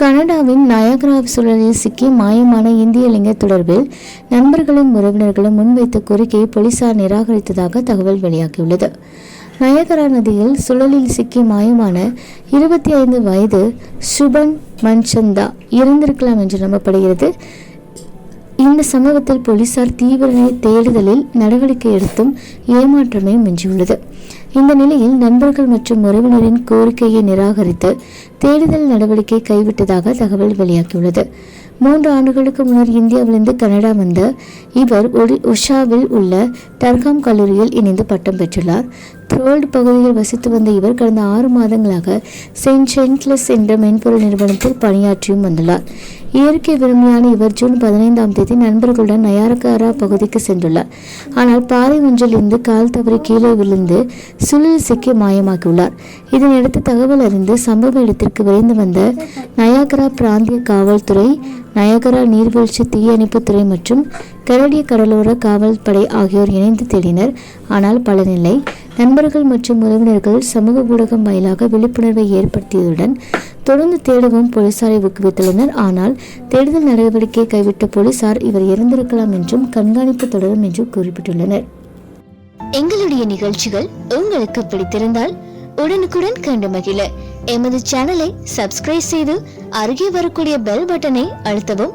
கனடாவின் நயகரா சூழலில் சிக்கி மாயமான இந்திய இளைஞர் தொடர்பில் நண்பர்களும் உறவினர்களும் முன்வைத்த கோரிக்கையை போலீசார் நிராகரித்ததாக தகவல் வெளியாகியுள்ளது. நயகரா நதியில் சுழலில் சிக்கி மாயமான இருபத்தி ஐந்து வயது சுபன் மன்சந்தா இறந்திருக்கலாம் என்று நம்பப்படுகிறது. இந்த சம்பவத்தில் போலீசார் தீவிர தேடுதலில் நடவடிக்கை எடுத்தும் ஏமாற்றமே மிஞ்சியுள்ளது. இந்த நிலையில் நண்பர்கள் மற்றும் உறவினரின் கோரிக்கையை நிராகரித்து தேடுதல் நடவடிக்கை கைவிட்டதாக தகவல் வெளியாகியுள்ளது. மூன்று ஆண்டுகளுக்கு முன்னர் இந்தியாவிலிருந்து கனடா வந்த இவர் ஒடி உள்ள டர்காம் கல்லூரியில் இணைந்து பட்டம் பெற்றுள்ளார். த்ரோல்டு பகுதியில் வசித்து வந்த இவர் கடந்த ஆறு மாதங்களாக செயின்ட் சென்ட்லஸ் என்ற மென்பொருள் நிறுவனத்தில் பணியாற்றியும் வந்துள்ளார். இயற்கை விரும்பியான இவர் ஜூன் பதினைந்தாம் தேதி நண்பர்களுடன் நயாரக்காரா பகுதிக்கு சென்றுள்ளார். ஆனால் பாறை ஒன்றிலிருந்து கால் தவறி கீழே விழுந்து சுழில் சிக்கி மாயமாக்கியுள்ளார். இதனையடுத்து தகவல் அறிந்து சம்பவ இடத்திற்கு விரைந்து வந்த நயாகரா பிராந்திய காவல்துறை நயாகரா நீர்வீழ்ச்சி தீயணைப்புத்துறை மற்றும் கரடிய கடலோர காவல்படை ஆகியோர் இணைந்து தேடினர். ஆனால் பலனில்லை. நண்பர்கள் மற்றும் உறவினர்கள் சமூக ஊடகம் வாயிலாக விழிப்புணர்வை ஏற்படுத்தியதுடன் தொடர்ந்து தேடவும் போலீசாரை ஊக்குவித்துள்ளனர். ஆனால் தேடுதல் நடவடிக்கையை கைவிட்ட போலீசார் இவர் இறந்திருக்கலாம் என்றும் கண்காணிப்பு தொடரும் என்றும் குறிப்பிட்டுள்ளனர். எங்களுடைய நிகழ்ச்சிகள் உங்களுக்கு பிடித்திருந்தால் உடனுக்குடன் கண்டு மகிழ. எமது சேனலை சப்ஸ்கிரைப் செய்து அருகே வரக்கூடிய பெல் பட்டனை அழுத்தவும்